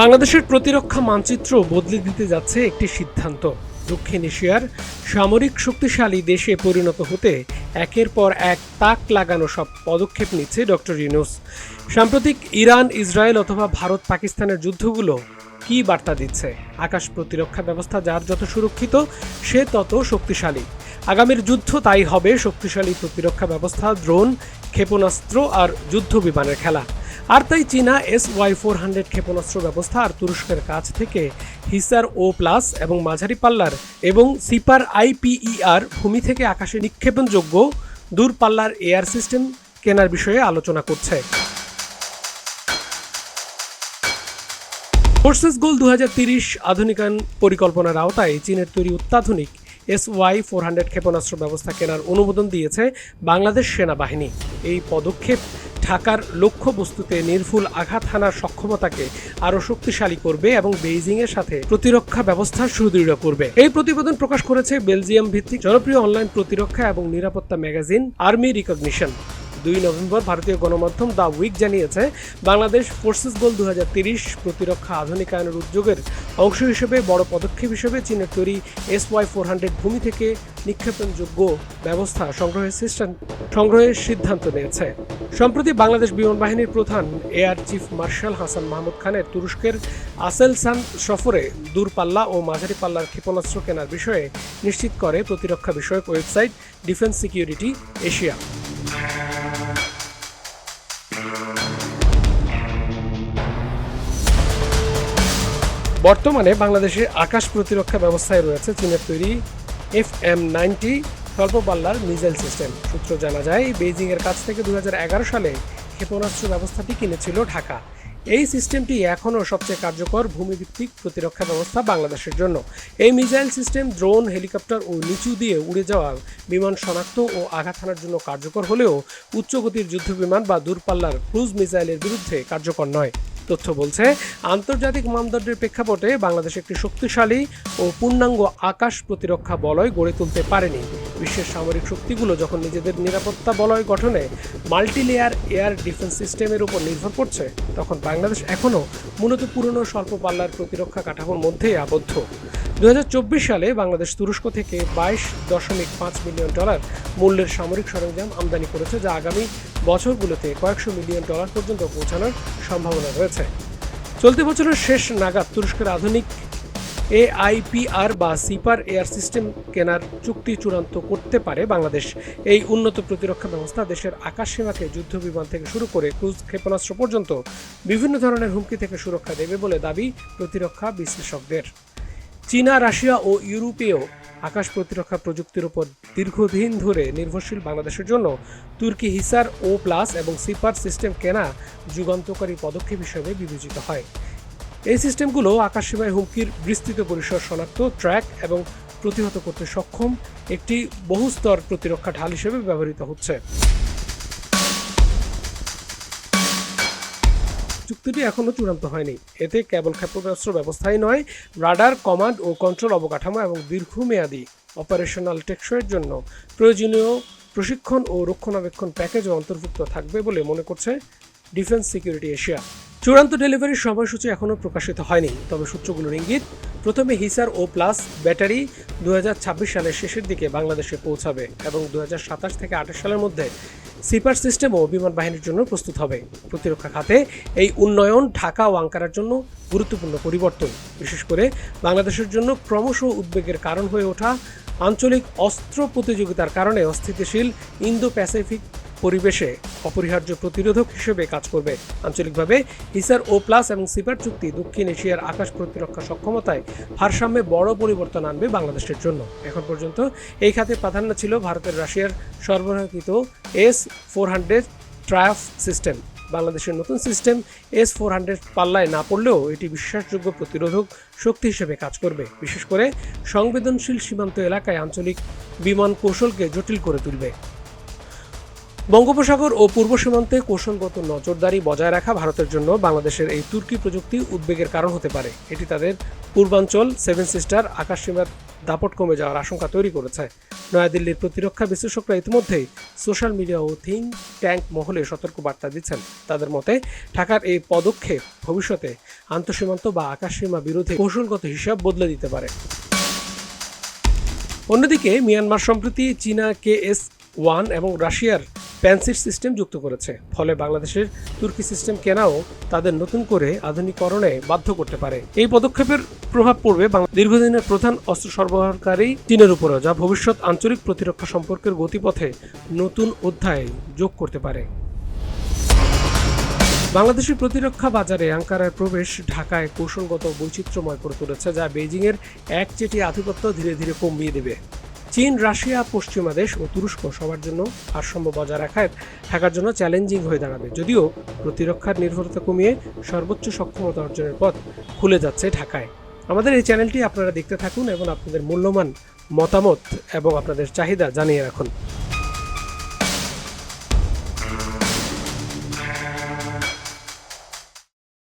বাংলাদেশের প্রতিরক্ষা মানচিত্র বদলে দিতে যাচ্ছে একটি সিদ্ধান্ত। দক্ষিণ এশিয়ার সামরিক শক্তিশালী দেশে পরিণত হতে একের পর এক তাক লাগানো সব পদক্ষেপ নিচ্ছে ডক্টর ইউনুস। সাম্প্রতিক ইরান, ইসরায়েল অথবা ভারত, পাকিস্তানের যুদ্ধগুলো কি বার্তা দিচ্ছে? আকাশ প্রতিরক্ষা ব্যবস্থা যার যত সুরক্ষিত, সে তত শক্তিশালী। আগামীর যুদ্ধ তাই হবে শক্তিশালী প্রতিরক্ষা ব্যবস্থা, ড্রোন, ক্ষেপণাস্ত্র আর যুদ্ধ বিমানের খেলা। আর তাই চীনা এস ওয়াই ফোর হান্ড্রেড ক্ষেপণাস্ত্র ব্যবস্থা আর তুরস্কের কাছ থেকে হিসার ও প্লাস এবং মাঝারি পাল্লার এবং সিপার আইপিইআর ভূমি থেকে আকাশে নিক্ষেপণযোগ্য দূরপাল্লার এয়ার সিস্টেম কেনার বিষয়ে আলোচনা করছে। ফোর্সেস গোল দু আধুনিকায়ন পরিকল্পনার আওতায় চীনের তৈরি অত্যাধুনিক এস ওয়াই ফোর হান্ড্রেড ক্ষেপণাস্ত্র ব্যবস্থা কেনার অনুমোদন দিয়েছে বাংলাদেশ সেনাবাহিনী। এই পদক্ষেপ ঢাকার লক্ষ্যবস্তুতে নির্ভুল আঘাত হানার সক্ষমতাকে আরও শক্তিশালী করবে এবং বেইজিংয়ের সাথে প্রতিরক্ষা ব্যবস্থা সুদৃঢ় করবে। এই প্রতিবেদন প্রকাশ করেছে বেলজিয়াম ভিত্তিক জনপ্রিয় অনলাইন প্রতিরক্ষা এবং নিরাপত্তা ম্যাগাজিন আর্মি রিকগনিশন। দুই নভেম্বর ভারতীয় গণমাধ্যম দ্য উইক জানিয়েছে, বাংলাদেশ ফোর্সেস গোল দু প্রতিরক্ষা আধুনিকায়নের উদ্যোগের অংশ হিসেবে, বড় পদক্ষেপ হিসেবে চীনের তৈরি এস ওয়াই ফোর হান্ড্রেড ভূমি থেকে নিক্ষেপণযোগ্য ব্যবস্থা সংগ্রহের সিস্টেম সংগ্রহের সিদ্ধান্ত নিয়েছে। সম্প্রতি বাংলাদেশ বিমান বাহিনীর প্রধান air chief marshal Hasan Mahmud খানের তুরস্কের আসেলসান সফরে দূরপাল্লা ও মাঝারি পাল্লার ক্ষেপণাস্ত্র কেনার বিষয়ে নিশ্চিত করে প্রতিরক্ষা বিষয়ক ওয়েবসাইট ডিফেন্স সিকিউরিটি এশিয়া। বর্তমানে বাংলাদেশের আকাশ প্রতিরক্ষা ব্যবস্থায় রয়েছে চীনের তৈরি এফ এম নাইনটি স্বল্প পাল্লার মিসাইল সিস্টেম। সূত্র জানা যায় বেইজিং এর কাছ থেকে দু হাজার এগারো সালে ক্ষেপণাস্ত্র ব্যবস্থাটি কিনেছিল ঢাকা। এই সিস্টেমটি এখনও সবচেয়ে কার্যকর ভূমিভিত্তিক প্রতিরক্ষা ব্যবস্থা বাংলাদেশের জন্য। এই মিসাইল সিস্টেম ড্রোন, হেলিকপ্টার ও নিচু দিয়ে উড়ে যাওয়া বিমান শনাক্ত ও আঘাত হানার জন্য কার্যকর হলেও উচ্চগতির যুদ্ধ বিমান বা দূরপাল্লার ক্রুজ মিসাইলের বিরুদ্ধে কার্যকর নয়। তথ্য বলছে, আন্তর্জাতিক মানদণ্ডের প্রেক্ষাপটে বাংলাদেশ একটি শক্তিশালী ও পূর্ণাঙ্গ আকাশ প্রতিরক্ষা বলয় গড়ে তুলতে পারেনি। বিশ্বের সামরিক শক্তিগুলো যখন নিজেদের নিরাপত্তা বলয় গঠনে মাল্টিলেয়ার এয়ার ডিফেন্স সিস্টেমের উপর নির্ভর করছে, তখন বাংলাদেশ এখনও মূলত পুরনো স্বল্প পাল্লার প্রতিরক্ষা কাঠামোর মধ্যেই আবদ্ধ। দুহাজার চব্বিশ সালে বাংলাদেশ তুরস্ক থেকে বাইশ দশমিক পাঁচ মিলিয়ন ডলার মূল্যের সামরিক সরঞ্জাম আমদানি করেছে, যা আগামী বছরগুলোতে কয়েকশো মিলিয়ন ডলার পর্যন্ত পৌঁছানোর সম্ভাবনা রয়েছে। চলতি বছরের শেষ নাগাদ তুরস্কের আধুনিক এআইপিআর বা সিপার এয়ার সিস্টেম কেনার চুক্তি চূড়ান্ত করতে পারে বাংলাদেশ। এই উন্নত প্রতিরক্ষা ব্যবস্থা দেশের আকাশ সীমাকে যুদ্ধ বিমান থেকে শুরু করে ক্রুজ ক্ষেপণাস্ত্র পর্যন্ত বিভিন্ন ধরনের হুমকি থেকে সুরক্ষা দেবে বলে দাবি প্রতিরক্ষা বিশ্লেষকদের। চীনা, রাশিয়া ও ইউরোপীয় আকাশ প্রতিরক্ষা প্রযুক্তির উপর দীর্ঘদিন ধরে নির্ভরশীল বাংলাদেশের জন্য তুর্কি হিসার ও প্লাস এবং সিপার সিস্টেম কেনা যুগান্তকারী পদক্ষেপ হিসেবে বিবেচিত হয়। এই সিস্টেমগুলো আকাশসীমায় হুমকির বিস্তৃত পরিসর শনাক্ত, ট্র্যাক এবং প্রতিহত করতে সক্ষম একটি বহুস্তর প্রতিরক্ষা ঢাল হিসেবে ব্যবহৃত হচ্ছে। চুক্তিটি এখনও চূড়ান্ত হয়নি। এতে কেবল ক্ষেপণাস্ত্র ব্যবস্থাই নয়, রাডার, কমান্ড ও কন্ট্রোল অবকাঠামো এবং দীর্ঘমেয়াদী অপারেশনাল টেকসইয়ের জন্য প্রয়োজনীয় প্রশিক্ষণ ও রক্ষণাবেক্ষণ প্যাকেজও অন্তর্ভুক্ত থাকবে বলে মনে করছে ডিফেন্স সিকিউরিটি এশিয়া। চূড়ান্ত ডেলিভারির সময়সূচি এখনও প্রকাশিত হয়নি, তবে সূত্রগুলোর ইঙ্গিত প্রথমে হিসার ও প্লাস ব্যাটারি দু হাজার ছাব্বিশ সালের শেষের দিকে বাংলাদেশে পৌঁছাবে এবং দু হাজার সাতাশ থেকে আঠাশ সালের মধ্যে সিপার সিস্টেমও বিমান বাহিনীর জন্য প্রস্তুত হবে। প্রতিরক্ষা খাতে এই উন্নয়ন ঢাকা ও আঙ্কারার জন্য গুরুত্বপূর্ণ পরিবর্তন। বিশেষ করে বাংলাদেশের জন্য ক্রমশ উদ্বেগের কারণ হয়ে ওঠা আঞ্চলিক অস্ত্র প্রতিযোগিতার কারণে অস্থিতিশীল ইন্দো প্যাসিফিক পরিবেশে অপরিহার্য প্রতিরোধক হিসেবে কাজ করবে। আঞ্চলিকভাবে হিসার ও প্লাস এবং সিপার চুক্তি দক্ষিণ এশিয়ার আকাশ প্রতিরক্ষা সক্ষমতায় ভারসাম্যে বড় পরিবর্তন আনবে বাংলাদেশের জন্য। এখন পর্যন্ত এই খাতে প্রাধান্য ছিল ভারতের রাশিয়ার সরবরাহকৃত S four hundred Triumf system. বাংলাদেশের নতুন সিস্টেম এস ফোর হান্ড্রেড পাল্লায় না পড়লেও এটি বিশ্বাসযোগ্য প্রতিরোধক শক্তি হিসেবে কাজ করবে। বিশেষ করে সংবেদনশীল সীমান্ত এলাকায় আঞ্চলিক বিমান কৌশলকে জটিল করে তুলবে। বঙ্গোপসাগর ও পূর্ব সীমান্তে কৌশলগত নজরদারি বজায় রাখা ভারতের জন্য বাংলাদেশের এই তুর্কি প্রযুক্তি উদ্বেগের কারণ হতে পারে। এটি তাদের পূর্বাঞ্চল, সেভেন সিস্টার আকাশসীমার দাপট কমে যাওয়ার আশঙ্কা তৈরি করেছে। নয়াদিল্লির প্রতিরক্ষা বিশ্লেষকরা ইতিমধ্যেই সোশ্যাল মিডিয়া ও থিঙ্ক ট্যাঙ্ক মহলে সতর্ক বার্তা দিচ্ছেন। তাদের মতে, ঢাকার এই পদক্ষেপ ভবিষ্যতে আন্তঃসীমান্ত বা আকাশসীমা বিরোধী কৌশলগত হিসাব বদলে দিতে পারে। অন্যদিকে, মিয়ানমার সম্প্রতি চীনা কে এস ওয়ান এবং রাশিয়ার প্যান্সির সিস্টেম যুক্ত করেছে। ফলে বাংলাদেশের তুর্কি সিস্টেম কেনাও তাদের নতুন করে আধুনিকরণে বাধ্য করতে পারে। এই পদক্ষেপের প্রভাব পড়বে দীর্ঘদিনের প্রধান অস্ত্র সরবরাহকারী চীনের উপরও, যা ভবিষ্যৎ আঞ্চলিক প্রতিরক্ষা সম্পর্কের গতিপথে নতুন অধ্যায় যোগ করতে পারে। বাংলাদেশের প্রতিরক্ষা বাজারে আঙ্কারার প্রবেশ ঢাকায় কৌশলগত বৈচিত্র্যময় করে তুলেছে, যা বেজিংয়ের একচেটি আধিপত্য ধীরে ধীরে কমিয়ে দেবে। চীন, রাশিয়া, পশ্চিমা দেশ ও তুরস্ক সবার জন্য ভারসাম্য বজায় রাখায় থাকার জন্য চ্যালেঞ্জিং হয়ে দাঁড়াবে। যদিও প্রতিরক্ষার নির্ভরতা কমিয়ে সর্বোচ্চ সক্ষমতা অর্জনের পথ খুলে যাচ্ছে ঢাকায়। আমাদের এই চ্যানেলটি আপনারা দেখতে থাকুন এবং আপনাদের মূল্যমান মতামত এবং আপনাদের চাহিদা জানিয়ে রাখুন।